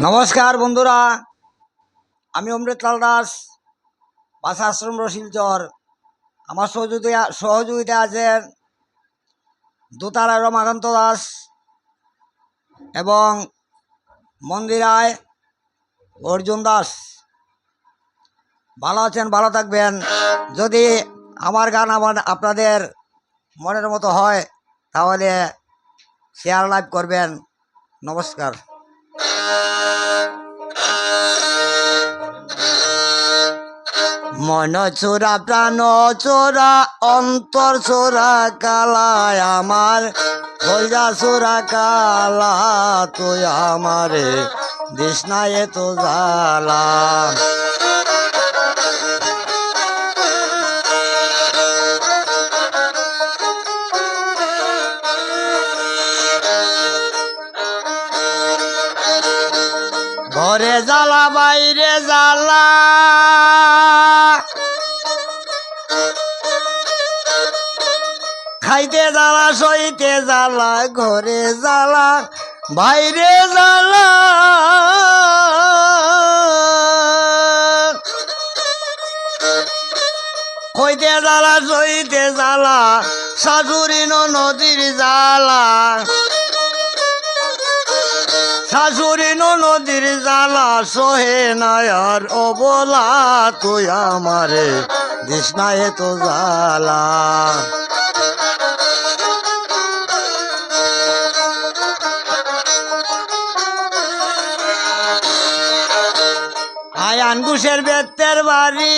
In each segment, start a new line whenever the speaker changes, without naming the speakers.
নমস্কার বন্ধুরা, আমি অমৃতলাল দাস বাসা আশ্রম রশিলচর আমার সহযোগিতা সহযোগিতা আছেন দোতারা রমাকান্ত দাস এবং মন্দিরায় অর্জুন দাস। ভালো আছেন, ভালো থাকবেন। যদি আমার গান আমার আপনাদের মনের মতো হয়, তাহলে শেয়ার লাইভ করবেন। নমস্কার। মন চোরা প্রাণ চোরা অন্তর চোরা কালায় আমার। কলজা চোরা কালা, তুই আমারে দিসনায় তো জালা ঘরে জ্বালা, বাইরে জ্বালা। খাইতে জ্বালা, সইতে জ্বালা, ঘরে জ্বালা, বাইরে জ্বালা। কইতে জ্বালা, সইতে জ্বালা, শাশুড়ি নদীর জ্বালা। শাশুড়ি নদীর জ্বালা সোহে নায়ার অবলা তুই আমারে কৃষ্ণায় তো জ্বালা। আয়ান ঘুষের বেতের বাড়ি,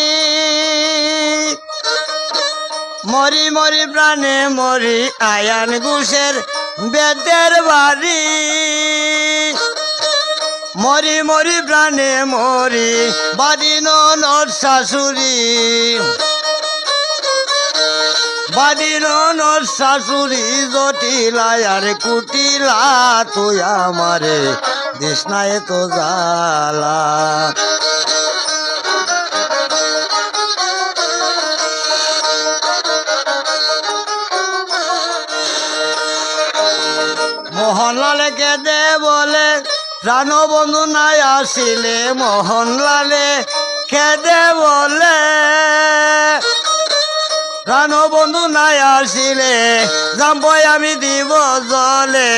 মরি মরি প্রাণে মরি আয়ান ঘুষের বেতের বাড়ি। মরি মরি প্রাণে মরি, বাড়ি নর শাশুড়ি। বাড়ি নর শাশুড়ি জটিলা, আর কুটিলা তুই আমারে কৃষ্ণায় তো জালা মোহনলালে কেঁদে বলে প্রাণ বন্ধু নাই আসিলে মোহনলালে, খেদে বলে। রানবন্ধু বন্ধু নাই আসিলে যাবই আমি দিব জলে।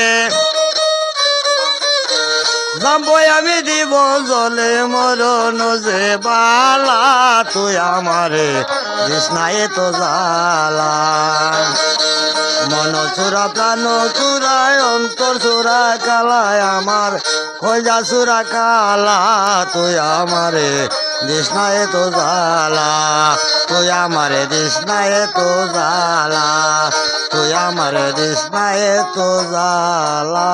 যাবই আমি দিব জলে মরণ যে বালা, তুই আমারে কৃষ্ণায় তো জালা মন চূড়া, প্রাণ চূড়ায়, অন্তর চূড়া কালায় আমার কইজা চূড়া কালা, তুই আমারে কৃষ্ণায় তো জালা তুই আমারে কৃষ্ণায় তো জালা তুই আমারে কৃষ্ণায় তো জালা